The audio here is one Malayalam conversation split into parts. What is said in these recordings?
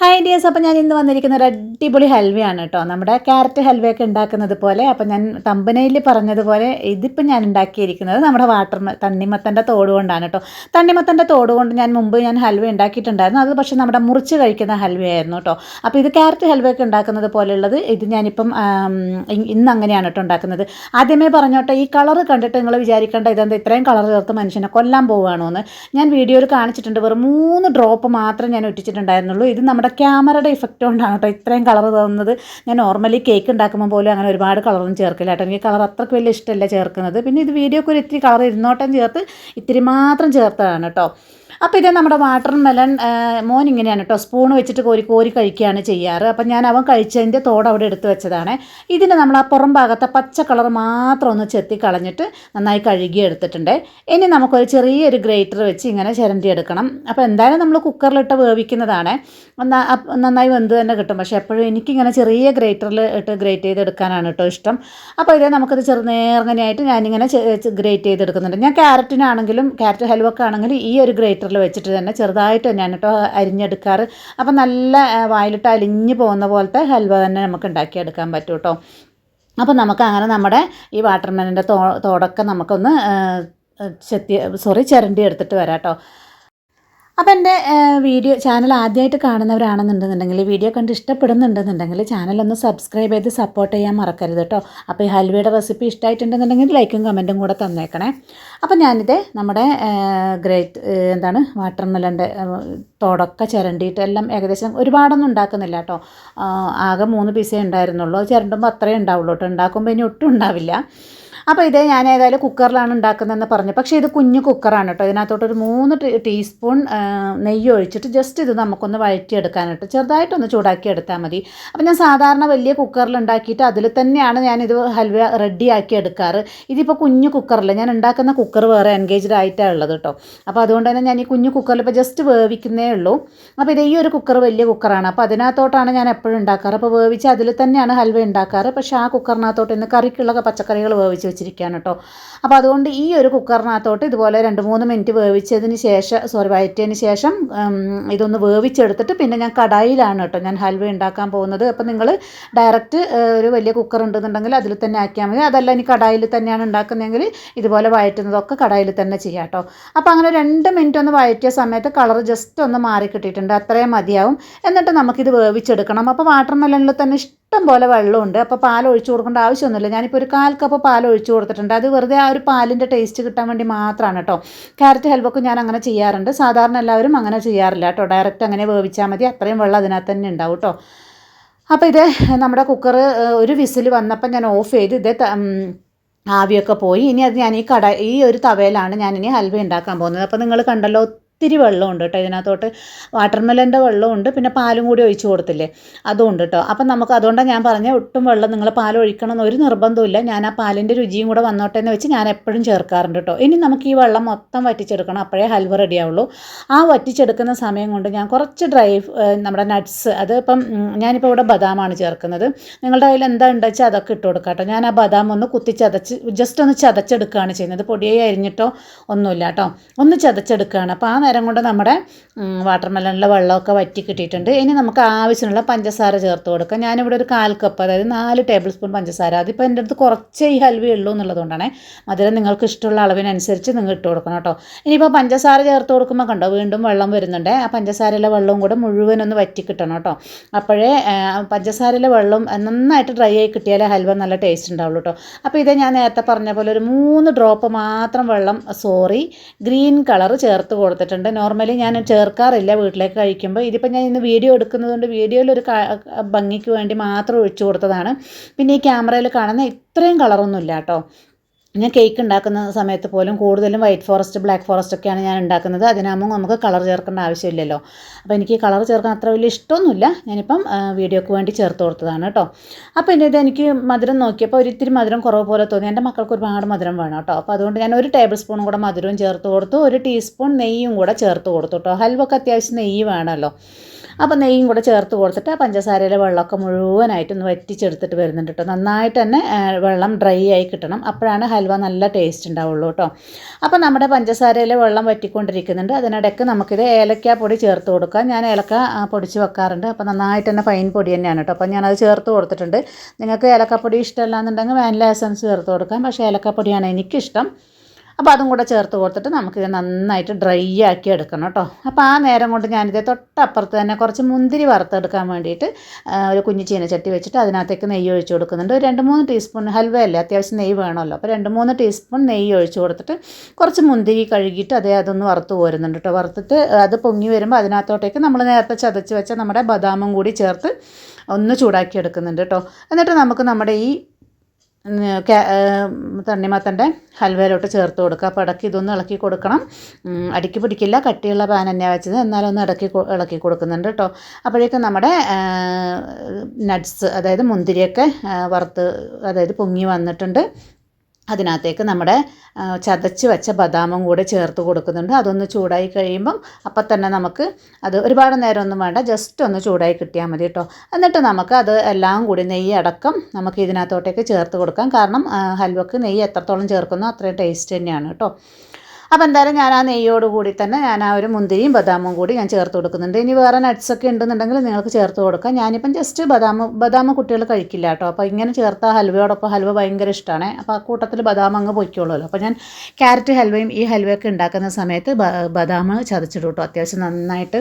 ഹായ് ഡിയേഴ്സ് അപ്പോൾ ഞാൻ ഇന്ന് വന്നിരിക്കുന്ന ഒരു അടിപൊളി ഹൽവയാണ് കേട്ടോ നമ്മുടെ ക്യാരറ്റ് ഹൽവയൊക്കെ ഉണ്ടാക്കുന്നത് പോലെ അപ്പോൾ ഞാൻ തമ്പനയിൽ പറഞ്ഞതുപോലെ ഇതിപ്പോൾ ഞാൻ ഉണ്ടാക്കിയിരിക്കുന്നത് നമ്മുടെ വാട്ടർ തണ്ണിമത്തന്റെ തോട് കൊണ്ടാണ് കേട്ടോ തണ്ണിമത്തന്റെ തോട് കൊണ്ട് ഞാൻ മുമ്പ് ഞാൻ ഹൽവ ഉണ്ടാക്കിയിട്ടുണ്ടായിരുന്നു. അത് പക്ഷേ നമ്മുടെ മുറിച്ച് കഴിക്കുന്ന ഹൽവയായിരുന്നു കേട്ടോ അപ്പോൾ ഇത് ക്യാരറ്റ് ഹൽവയൊക്കെ ഉണ്ടാക്കുന്നത് പോലെയുള്ളത് ഇത് ഞാനിപ്പം ഇന്ന് അങ്ങനെയാണ് കേട്ടോ ഉണ്ടാക്കുന്നത്. ആദ്യമേ പറഞ്ഞോട്ടെ ഈ കളർ കണ്ടിട്ട് നിങ്ങൾ വിചാരിക്കേണ്ട ഇതെന്താ ഇത്രയും കളർ ചേർത്ത് മനുഷ്യനെ കൊല്ലാൻ പോവുകയാണോ എന്ന് ഞാൻ വീഡിയോയിൽ കാണിച്ചിട്ടുണ്ട്. വെറും മൂന്ന് ഡ്രോപ്പ് മാത്രം ഞാൻ ഒറ്റിച്ചിട്ടുണ്ടായിരുന്നുള്ളൂ. ഇത് നമ്മുടെ ക്യാമറയുടെ ഇഫക്റ്റ് കൊണ്ടാണ് കേട്ടോ ഇത്രയും കളർ തോന്നുന്നത് ഞാൻ നോർമലി കേക്ക് ഉണ്ടാക്കുമ്പോൾ പോലും അങ്ങനെ ഒരുപാട് കളറൊന്നും ചേർക്കില്ല കേട്ടോ. എനിക്ക് കളർ അത്രയ്ക്ക് വലിയ ഇഷ്ടമല്ല ചേർക്കുന്നത്. പിന്നെ ഇത് വീഡിയോക്ക് ഒരു ഇത്തിരി കളർ ഇരുന്നോട്ടം ചേർത്ത് ഇത്തിരി മാത്രം ചേർത്തതാണ് കേട്ടോ. അപ്പോൾ ഇത് നമ്മുടെ വാട്ടർ മെലൺ മോൻ ഇങ്ങനെയാണ് കേട്ടോ സ്പൂൺ വെച്ചിട്ട് കോരി കോരി കഴിക്കുകയാണ് ചെയ്യാറ്. അപ്പം ഞാൻ അവൻ കഴിച്ചതിന്റെ തോട് അവിടെ എടുത്ത് വെച്ചതാണ്. ഇതിന് നമ്മൾ ആ പുറം ഭാഗത്തെ പച്ച കളർ മാത്രം ഒന്ന് ചെത്തി കളഞ്ഞിട്ട് നന്നായി കഴുകി എടുത്തിട്ടുണ്ട്. ഇനി നമുക്കൊരു ചെറിയൊരു ഗ്രേറ്റർ വെച്ച് ഇങ്ങനെ ചിരണ്ടി എടുക്കണം അപ്പോൾ എന്തായാലും നമ്മൾ കുക്കറിലിട്ട് വേവിക്കുന്നതാണ്. നന്നായി വെന്ത് തന്നെ കിട്ടും. പക്ഷേ എപ്പോഴും എനിക്കിങ്ങനെ ചെറിയ ഗ്രേറ്ററിൽ ഇട്ട് ഗ്രേറ്റ് ചെയ്തെടുക്കാനാണ് കേട്ടോ ഇഷ്ടം. അപ്പോൾ ഇത് നമുക്കത് ചെറുനേർങ്ങനെയായിട്ട് ഞാനിങ്ങനെ ഗ്രേറ്റ് ചെയ്തെടുക്കുന്നുണ്ട്. ഞാൻ ക്യാരറ്റിനാണെങ്കിലും ക്യാരറ്റ് ഹലുവൊക്കെ ആണെങ്കിലും ഈ ഒരു ഗ്രേറ്ററിൽ വെച്ചിട്ട് തന്നെ ചെറുതായിട്ട് തന്നെയാണ് കേട്ടോ അരിഞ്ഞെടുക്കാറ്. അപ്പം നല്ല വായിലിട്ട് അലിഞ്ഞു പോകുന്ന പോലത്തെ ഹൽവ തന്നെ നമുക്ക് ഉണ്ടാക്കിയെടുക്കാൻ പറ്റും കേട്ടോ. അപ്പോൾ നമുക്ക് അങ്ങനെ നമ്മുടെ ഈ വാട്ടർമെലിന്റെ തോ തോടൊക്കെ നമുക്കൊന്ന് ചെത്തി സോറി ചിരണ്ടി എടുത്തിട്ട് വരാം കേട്ടോ. അപ്പോൾ എന്റെ വീഡിയോ ചാനൽ ആദ്യമായിട്ട് കാണുന്നവരാണെന്നുണ്ടെന്നുണ്ടെങ്കിൽ വീഡിയോ കണ്ട് ഇഷ്ടപ്പെടുന്നുണ്ടെന്നുണ്ടെങ്കിൽ ചാനലൊന്ന് സബ്സ്ക്രൈബ് ചെയ്ത് സപ്പോർട്ട് ചെയ്യാൻ മറക്കരുത് കേട്ടോ അപ്പോൾ ഈ ഹൽവയുടെ റെസിപ്പി ഇഷ്ടമായിട്ടുണ്ടെന്നുണ്ടെങ്കിൽ ലൈക്കും കമന്റും കൂടെ തന്നേക്കണേ. അപ്പോൾ ഞാനിത് നമ്മുടെ ഗ്രേറ്റ് എന്താണ് വാട്ടർ വാട്ടർമെലന്റെ തോടൊക്കെ ചിരണ്ടിയിട്ട് എല്ലാം ഏകദേശം ഒരുപാടൊന്നും ഉണ്ടാക്കുന്നില്ല കേട്ടോ ആകെ മൂന്ന് പീസേ ഉണ്ടായിരുന്നുള്ളൂ. ചിരണ്ടുമ്പോൾ അത്രേ ഉണ്ടാവുള്ളൂ കേട്ടോ ഉണ്ടാക്കുമ്പോൾ ഇനി ഒട്ടും ഉണ്ടാവില്ല. അപ്പോൾ ഇതേ ഞാൻ ഏതായാലും കുക്കറിലാണ് ഉണ്ടാക്കുന്നതെന്ന് പറഞ്ഞു. പക്ഷേ ഇത് കുഞ്ഞു കുക്കറാണ് കേട്ടോ. ഇതിനകത്തോട്ടൊരു മൂന്ന് ടീസ്പൂൺ നെയ്യ് ഒഴിച്ചിട്ട് ജസ്റ്റ് ഇത് നമുക്കൊന്ന് വഴറ്റിയെടുക്കാനായിട്ട് ചെറുതായിട്ടൊന്ന് ചൂടാക്കി എടുത്താൽ മതി. അപ്പോൾ ഞാൻ സാധാരണ വലിയ കുക്കറിൽ ഉണ്ടാക്കിയിട്ട് അതിൽ തന്നെയാണ് ഞാനിത് ഹൽവ റെഡിയാക്കി എടുക്കാറ്. ഇതിപ്പോൾ കുഞ്ഞു കുക്കറിൽ ഞാൻ ഉണ്ടാക്കുന്ന കുക്കർ വേറെ എൻഗേജ്ഡ് ആയിട്ടാണ് ഉള്ളത് കേട്ടോ. അപ്പോൾ അതുകൊണ്ട് തന്നെ ഞാൻ ഈ കുഞ്ഞു കുക്കറിൽ ഇപ്പോൾ ജസ്റ്റ് വേവിക്കുന്നേ ഉള്ളൂ. അപ്പോൾ ഇത് ഈ ഒരു കുക്കർ വലിയ കുക്കറാണ്. അപ്പോൾ അതിനകത്തോട്ടാണ് ഞാൻ എപ്പോഴും ഉണ്ടാക്കാറ്. അപ്പോൾ വേവിച്ച് അതിൽ തന്നെയാണ് ഹൽവ ഉണ്ടാക്കാറ്. പക്ഷേ ആ കുക്കറിനകത്തോട്ട് ഇന്ന് കറിക്കുള്ള പച്ചക്കറികൾ വേവിച്ച് വെച്ചിരിക്കുകയാണ് കേട്ടോ. അപ്പോൾ അതുകൊണ്ട് ഈ ഒരു കുക്കറിനകത്തോട്ട് ഇതുപോലെ രണ്ട് മൂന്ന് മിനിറ്റ് വേവിച്ചതിന് ശേഷം സോറി വയറ്റിയതിന് ശേഷം ഇതൊന്ന് വേവിച്ചെടുത്തിട്ട് പിന്നെ ഞാൻ കടായിലാണ് കേട്ടോ ഞാൻ ഹൽവ ഉണ്ടാക്കാൻ പോകുന്നത്. അപ്പോൾ നിങ്ങൾ ഡയറക്റ്റ് ഒരു വലിയ കുക്കർ ഉണ്ടെന്നുണ്ടെങ്കിൽ അതിൽ തന്നെ ആക്കിയാൽ മതി. അതല്ല ഇനി കടായിൽ തന്നെയാണ് ഉണ്ടാക്കുന്നതെങ്കിൽ ഇതുപോലെ വയറ്റുന്നതൊക്കെ കടായിൽ തന്നെ ചെയ്യാം കേട്ടോ. അപ്പോൾ അങ്ങനെ രണ്ട് മിനിറ്റ് ഒന്ന് വയറ്റിയ സമയത്ത് കളർ ജസ്റ്റ് ഒന്ന് മാറി കിട്ടിയിട്ടുണ്ട്. അത്രയും മതിയാവും. എന്നിട്ട് നമുക്കിത് വേവിച്ചെടുക്കണം. അപ്പോൾ വാട്ടർ മെലണിൽ തന്നെ ഇഷ്ടം പോലെ വെള്ളമുണ്ട്. അപ്പോൾ പാൽ ഒഴിച്ചു കൊടുക്കേണ്ട ആവശ്യമൊന്നുമില്ല. ഞാനിപ്പോൾ ഒരു കാൽ കപ്പ് പാൽ ഒഴിച്ചു കൊടുത്തിട്ടുണ്ട്. അത് വെറുതെ ആ ഒരു പാലിന്റെ ടേസ്റ്റ് കിട്ടാൻ വേണ്ടി മാത്രമാണ് കേട്ടോ. ക്യാരറ്റ് ഹൽവൊക്കെ ഞാൻ അങ്ങനെ ചെയ്യാറുണ്ട്. സാധാരണ എല്ലാവരും അങ്ങനെ ചെയ്യാറില്ല കേട്ടോ. ഡയറക്റ്റ് അങ്ങനെ വേവിച്ചാൽ മതി. അത്രയും വെള്ളം അതിനകത്ത് തന്നെ ഉണ്ടാവും കേട്ടോ. അപ്പോൾ ഇത് നമ്മുടെ കുക്കർ ഒരു വിസിൽ വന്നപ്പോൾ ഞാൻ ഓഫ് ചെയ്ത് ഇത് ആവിയൊക്കെ പോയി. ഇനി അത് ഞാൻ ഈ കട ഈ ഒരു തവയിലാണ് ഞാൻ ഇനി ഹൽവ ഉണ്ടാക്കാൻ പോകുന്നത്. അപ്പോൾ നിങ്ങൾ കണ്ടല്ലോ ഒത്തിരി വെള്ളമുണ്ട് കേട്ടോ ഇതിനകത്തോട്ട്. വാട്ടർമെലന്റെ വെള്ളമുണ്ട് പിന്നെ പാലും കൂടി ഒഴിച്ചു കൊടുത്തില്ലേ? അതുകൊണ്ട് കേട്ടോ. അപ്പം നമുക്ക് അതുകൊണ്ടാണ് ഞാൻ പറഞ്ഞത് ഒട്ടും വെള്ളം നിങ്ങൾ പാൽ ഒഴിക്കണം എന്ന് ഒരു നിർബന്ധമില്ല ഞാൻ ആ പാലിന്റെ രുചിയും കൂടെ വന്നോട്ടെ എന്ന് വെച്ച് ഞാൻ എപ്പോഴും ചേർക്കാറുണ്ട് കേട്ടോ. ഇനി നമുക്ക് ഈ വെള്ളം മൊത്തം വറ്റിച്ചെടുക്കണം അപ്പോഴേ ഹൽവ റെഡിയാവുള്ളൂ ആ വറ്റിച്ചെടുക്കുന്ന സമയം കൊണ്ട് ഞാൻ കുറച്ച് ഡ്രൈ നമ്മുടെ നട്ട്സ് അത് ഇപ്പം ഞാനിപ്പോൾ ഇവിടെ ബദാമാണ് ചേർക്കുന്നത്. നിങ്ങളുടെ കയ്യിൽ എന്താ ഉണ്ടെച്ചാൽ അതൊക്കെ ഇട്ട് കൊടുക്കാം കേട്ടോ. ഞാൻ ആ ബദാം ഒന്ന് കുത്തി ചതച്ച് ജസ്റ്റ് ഒന്ന് ചതച്ചെടുക്കുകയാണ് ചെയ്യുന്നത്. പൊടിയായി അരിഞ്ഞിട്ടോ ഒന്നുമില്ല കേട്ടോ. ഒന്ന് ചതച്ചെടുക്കുകയാണ്. അപ്പോൾ ആ നേരം കൊണ്ട് നമ്മുടെ വാട്ടർ മെലണിലെ വെള്ളമൊക്കെ വറ്റി കിട്ടിയിട്ടുണ്ട്. ഇനി നമുക്ക് ആവശ്യമുള്ള പഞ്ചസാര ചേർത്ത് കൊടുക്കാം. ഞാനിവിടെ ഒരു കാൽ കപ്പ് അതായത് നാല് ടേബിൾ സ്പൂൺ പഞ്ചസാര. അതിപ്പോൾ എന്റെ അടുത്ത് കുറച്ചേ ഈ ഹൽവ ഉള്ളൂ എന്നുള്ളതുകൊണ്ടാണ് മധുരം നിങ്ങൾക്ക് ഇഷ്ടമുള്ള അളവിനനുസരിച്ച് നിങ്ങൾ ഇട്ട് കൊടുക്കണം കേട്ടോ. ഇനിയിപ്പോൾ പഞ്ചസാര ചേർത്ത് കൊടുക്കുമ്പോൾ കണ്ടോ വീണ്ടും വെള്ളം വരുന്നുണ്ട്. ആ പഞ്ചസാരയിലെ വെള്ളവും കൂടെ മുഴുവനൊന്ന് വറ്റി കിട്ടണം കേട്ടോ. അപ്പോഴേ പഞ്ചസാരയിലെ വെള്ളം നന്നായിട്ട് ഡ്രൈ ആയി കിട്ടിയാലേ ഹൽവ നല്ല ടേസ്റ്റ് ഉണ്ടാവുള്ളൂ കേട്ടോ. അപ്പോൾ ഇത് ഞാൻ നേരത്തെ പറഞ്ഞ പോലെ ഒരു മൂന്ന് ഡ്രോപ്പ് മാത്രം വെള്ളം സോറി ഗ്രീൻ കളർ ചേർത്ത് കൊടുത്തിട്ടുണ്ട്. നോർമലി ഞാൻ ചേർക്കാറില്ല വീട്ടിലേക്ക് കഴിക്കുമ്പോൾ. ഇതിപ്പോൾ ഞാൻ ഇന്ന് വീഡിയോ എടുക്കുന്നതുകൊണ്ട് വീഡിയോയിൽ ഒരു ഭംഗിക്ക് വേണ്ടി മാത്രം ഒഴിച്ചു കൊടുത്തതാണ്. പിന്നെ ഈ ക്യാമറയിൽ കാണുന്ന ഇത്രയും കളറൊന്നുമില്ല കേട്ടോ. ഞാൻ കേക്ക് ഉണ്ടാക്കുന്ന സമയത്ത് പോലും കൂടുതലും വൈറ്റ് ഫോറസ്റ്റ് ബ്ലാക്ക് ഫോറസ്റ്റ് ഒക്കെയാണ് ഞാൻ ഉണ്ടാക്കുന്നത്. അതിനാകുമ്പോൾ നമുക്ക് കളർ ചേർക്കേണ്ട ആവശ്യമില്ലല്ലോ. അപ്പോൾ എനിക്ക് കളർ ചേർക്കാൻ അത്ര വലിയ ഇഷ്ടമൊന്നുമില്ല. ഞാനിപ്പം വീഡിയോക്ക് വേണ്ടി ചേർത്ത് കൊടുത്തതാണ് കേട്ടോ. അപ്പോൾ എന്റെ ഇത് എനിക്ക് മധുരം നോക്കിയപ്പോൾ ഒരിത്തിരി മധുരം കുറവ് പോലെ തോന്നി. എന്റെ മക്കൾക്ക് ഒരുപാട് മധുരം വേണം കേട്ടോ. അപ്പോൾ അതുകൊണ്ട് ഞാൻ ഒരു ടേബിൾ സ്പൂൺ കൂടെ മധുരവും ചേർത്ത് കൊടുത്തു. ഒരു ടീസ്പൂൺ നെയ്യും കൂടെ ചേർത്ത് കൊടുത്തു കേട്ടോ. ഹൽവക്ക് അത്യാവശ്യം നെയ്യ് വേണമല്ലോ. അപ്പോൾ നെയ്യും കൂടെ ചേർത്ത് കൊടുത്തിട്ട് ആ പഞ്ചസാരയിലെ വെള്ളമൊക്കെ മുഴുവനായിട്ടൊന്ന് വറ്റിച്ചെടുത്തിട്ട് വരുന്നുണ്ട് കേട്ടോ. നന്നായിട്ട് തന്നെ വെള്ളം ഡ്രൈ ആയി കിട്ടണം. അപ്പോഴാണ് ഹൽവ നല്ല ടേസ്റ്റ് ഉണ്ടാവുള്ളൂ കേട്ടോ. അപ്പോൾ നമ്മുടെ പഞ്ചസാരയിലെ വെള്ളം വറ്റിക്കൊണ്ടിരിക്കുന്നുണ്ട്. അതിനിടയ്ക്ക് നമുക്കിത് ഏലക്ക പൊടി ചേർത്ത് കൊടുക്കാം. ഞാൻ ഏലക്ക പൊടിച്ച് വെക്കാറുണ്ട്. അപ്പോൾ നന്നായിട്ട് തന്നെ ഫൈൻ പൊടി തന്നെയാണ് കേട്ടോ. അപ്പോൾ ഞാനത് ചേർത്ത് കൊടുത്തിട്ടുണ്ട്. നിങ്ങൾക്ക് ഏലക്കപ്പൊടി ഇഷ്ടമല്ല എന്നുണ്ടെങ്കിൽ വാനില എസൻസ് ചേർത്ത് കൊടുക്കാം. പക്ഷേ ഏലക്കപ്പൊടിയാണ് എനിക്കിഷ്ടം. അപ്പോൾ അതും കൂടെ ചേർത്ത് കൊടുത്തിട്ട് നമുക്കിത് നന്നായിട്ട് ഡ്രൈ ആക്കി എടുക്കണം കേട്ടോ. അപ്പോൾ ആ നേരം കൊണ്ട് ഞാനിത് തൊട്ടപ്പുറത്ത് തന്നെ കുറച്ച് മുന്തിരി വറുത്തെടുക്കാൻ വേണ്ടിയിട്ട് ഒരു കുഞ്ഞു ചീനച്ചട്ടി വെച്ചിട്ട് അതിനകത്തേക്ക് നെയ്യ് ഒഴിച്ച് കൊടുക്കുന്നുണ്ട്. ഒരു രണ്ട് മൂന്ന് ടീസ്പൂൺ ഹൽവയല്ലേ അത്യാവശ്യം നെയ്യ് വേണമല്ലോ. അപ്പോൾ രണ്ട് മൂന്ന് ടീസ്പൂൺ നെയ്യ് ഒഴിച്ച് കൊടുത്തിട്ട് കുറച്ച് മുന്തിരി കഴുകിയിട്ട് അതേ അതൊന്ന് വറുത്ത് പോരുന്നുണ്ട് കേട്ടോ. വറുത്തിട്ട് അത് പൊങ്ങി വരുമ്പോൾ അതിനകത്തോട്ടേക്ക് നമ്മൾ നേരത്തെ ചതച്ച് വെച്ച നമ്മുടെ ബദാമും കൂടി ചേർത്ത് ഒന്ന് ചൂടാക്കി എടുക്കുന്നുണ്ട് കേട്ടോ. എന്നിട്ട് നമുക്ക് നമ്മുടെ ഈ തണ്ണിമത്തന്റെ ഹൽവയിലോട്ട് ചേർത്ത് കൊടുക്കുക. അപ്പോൾ ഇടയ്ക്ക് ഇതൊന്ന് ഇളക്കി കൊടുക്കണം. അടിക്ക് പിടിക്കില്ല. കട്ടിയുള്ള പാൻ തന്നെയാണ് വെച്ചത്. എന്നാലൊന്ന് ഇടയ്ക്ക് ഇളക്കി കൊടുക്കുന്നുണ്ട് കേട്ടോ. അപ്പോഴേക്കും നമ്മുടെ നട്ട്സ് അതായത് മുന്തിരിയൊക്കെ വറുത്ത് അതായത് പൊങ്ങി വന്നിട്ടുണ്ട്. അതിനകത്തേക്ക് നമ്മുടെ ചതച്ച് വെച്ച ബദാമും കൂടെ ചേർത്ത് കൊടുക്കുന്നുണ്ട്. അതൊന്ന് ചൂടായി കഴിയുമ്പം അപ്പം തന്നെ നമുക്ക് അത് ഒരുപാട് നേരമൊന്നും വേണ്ട ജസ്റ്റ് ഒന്ന് ചൂടായി കിട്ടിയാൽ മതി കേട്ടോ എന്നിട്ട് നമുക്ക് അത് എല്ലാം കൂടി നെയ്യ് അടക്കം നമുക്ക് ഇതിനകത്തോട്ടേക്ക് ചേർത്ത് കൊടുക്കാം. കാരണം ഹൽവക്ക് നെയ്യ് എത്രത്തോളം ചേർക്കുന്നോ അത്രയും ടേസ്റ്റ് തന്നെയാണ് കേട്ടോ അപ്പോൾ എന്തായാലും ഞാൻ ആ നെയ്യോട് കൂടി തന്നെ ഞാൻ ആ ഒരു മുന്തിരിയും ബദാമും കൂടി ഞാൻ ചേർത്ത് കൊടുക്കുന്നുണ്ട്. ഇനി വേറെ നട്ട്സൊക്കെ ഉണ്ടെന്നുണ്ടെങ്കിൽ നിങ്ങൾക്ക് ചേർത്ത് കൊടുക്കാം. ഞാനിപ്പം ജസ്റ്റ് ബദാം ബദാം കുട്ടികൾ കഴിക്കില്ല കേട്ടോ. അപ്പോൾ ഇങ്ങനെ ചേർത്ത ഹൽവയോടൊപ്പം ഹൽവ ഭയങ്കര ഇഷ്ടമാണ് അപ്പോൾ ആ കൂട്ടത്തിൽ ബദാം അങ്ങ് പൊയ്ക്കോളുമല്ലോ. അപ്പോൾ ഞാൻ ക്യാരറ്റ് ഹൽവയും ഈ ഹൽവയൊക്കെ ഉണ്ടാക്കുന്ന സമയത്ത് ബദാം ചതച്ചിടും കേട്ടോ. അത്യാവശ്യം നന്നായിട്ട്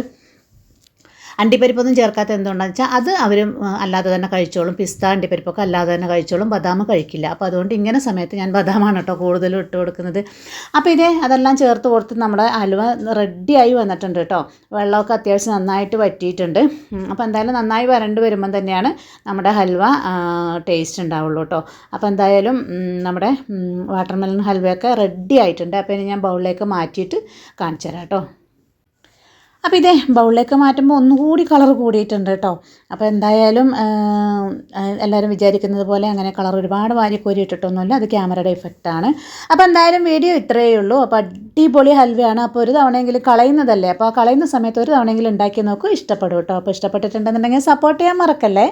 അണ്ടിപ്പരിപ്പൊന്നും ചേർക്കാത്ത എന്തുകൊണ്ടാണെന്ന് വെച്ചാൽ അത് അവർ അല്ലാതെ തന്നെ കഴിച്ചോളും. പിസ്ത അണ്ടിപ്പരിപ്പൊക്കെ അല്ലാതെ തന്നെ കഴിച്ചോളും. ബദാം കഴിക്കില്ല. അപ്പോൾ അതുകൊണ്ട് ഇങ്ങനെ സമയത്ത് ഞാൻ ബദാമാണ് കേട്ടോ കൂടുതലും ഇട്ട് കൊടുക്കുന്നത്. അപ്പോൾ ഇതേ അതെല്ലാം ചേർത്ത് കൊടുത്ത് നമ്മുടെ അലുവ റെഡിയായി വന്നിട്ടുണ്ട് കേട്ടോ വെള്ളമൊക്കെ അത്യാവശ്യം നന്നായിട്ട് വറ്റിയിട്ടുണ്ട്. അപ്പോൾ എന്തായാലും നന്നായി വരണ്ട് വരുമ്പം തന്നെയാണ് നമ്മുടെ ഹൽവ ടേസ്റ്റ് ഉണ്ടാവുള്ളൂ കേട്ടോ അപ്പോൾ എന്തായാലും നമ്മുടെ വാട്ടർമെലൺ ഹൽവയൊക്കെ റെഡി ആയിട്ടുണ്ട്. അപ്പോൾ ഇനി ഞാൻ ബൗളിലേക്ക് മാറ്റിയിട്ട് കാണിച്ചു തരാം കേട്ടോ അപ്പോൾ ഇതേ ബൗളിലേക്ക് മാറ്റുമ്പോൾ ഒന്നുകൂടി കളർ കൂടിയിട്ടുണ്ട് കേട്ടോ. അപ്പോൾ എന്തായാലും എല്ലാവരും വിചാരിക്കുന്നത് പോലെ അങ്ങനെ കളർ ഒരുപാട് വാരി കോരി ഇട്ടിട്ടൊന്നുമില്ല അത് ക്യാമറയുടെ ഇഫക്റ്റാണ് അപ്പോൾ എന്തായാലും വീഡിയോ ഇത്രയേ ഉള്ളൂ. അപ്പോൾ അടിപൊളി ഹൽവയാണ്. അപ്പോൾ ഒരു തവണയെങ്കിലും കളയുന്നതല്ലേ? അപ്പോൾ ആ കളയുന്ന സമയത്ത് ഒരു തവണയെങ്കിലും ഉണ്ടാക്കി നോക്കൂ. ഇഷ്ടപ്പെടും കേട്ടോ. അപ്പോൾ ഇഷ്ടപ്പെട്ടിട്ടുണ്ടെന്നുണ്ടെങ്കിൽ സപ്പോർട്ട് ചെയ്യാൻ മറക്കല്ലേ?